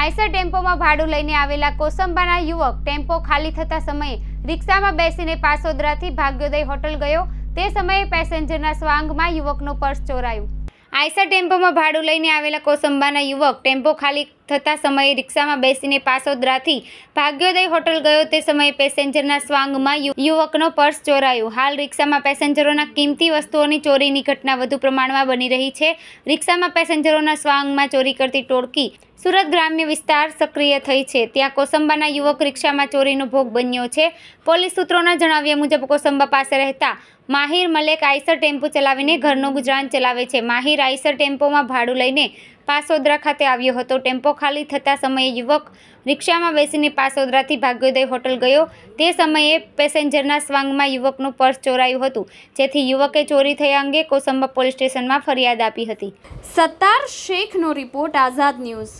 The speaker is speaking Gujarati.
આઈસર ટેમ્પોમાં ભાડું લઈને આવેલા કોસંબાના યુવક ટેમ્પો ખાલી થતા સમયે રિક્ષામાં બેસીને પાસોદરાથી ભાગ્યોદય હોટલ ગયો. તે સમયે પેસેન્જરના સ્વાંગમાં યુવકનું પર્સ ચોરાયું. આઈસર ટેમ્પોમાં ભાડું લઈને આવેલા કોસંબાના યુવક ટેમ્પો ખાલી થતા સમયે રિક્ષામાં બેસીને પાસોદરાથી ભાગ્યોદય હોટલ ગયો. તે સમયે પેસેન્જરના સ્વાંગમાં યુવકનો પર્સ ચોરાયું. હાલ રિક્ષામાં પેસેન્જરોના કિંમતી વસ્તુઓની ચોરીની ઘટના વધુ પ્રમાણમાં બની રહી છે. રિક્ષામાં પેસેન્જરોના સ્વાંગમાં ચોરી કરતી ટોળકી સુરત ગ્રામ્ય વિસ્તાર સક્રિય થઈ છે. ત્યાં કોસંબાના યુવક રિક્ષામાં ચોરીનો ભોગ બન્યો છે. પોલીસ સૂત્રોના જણાવ્યા મુજબ કોસંબા પાસે રહેતા માહિર મલેક આઈસર ટેમ્પો ચલાવીને ઘરનું ગુજરાન ચલાવે છે. માહિર આઈસર ટેમ્પોમાં ભાડું લઈને પાસોદરા ખાતે આવ્યો હતો. ટેમ્પો ખાલી થતા સમયે યુવક રિક્ષામાં બેસીને પાસોદરાથી ભાગ્યોદય હોટલ ગયો. તે સમયે પેસેન્જરના સ્વાંગમાં યુવકનું પર્સ ચોરાયું હતું. જેથી યુવકે ચોરી થયા અંગે કોસંબા પોલીસ સ્ટેશનમાં ફરિયાદ આપી હતી. સત્તાર શેખનો રિપોર્ટ આઝાદ ન્યૂઝ.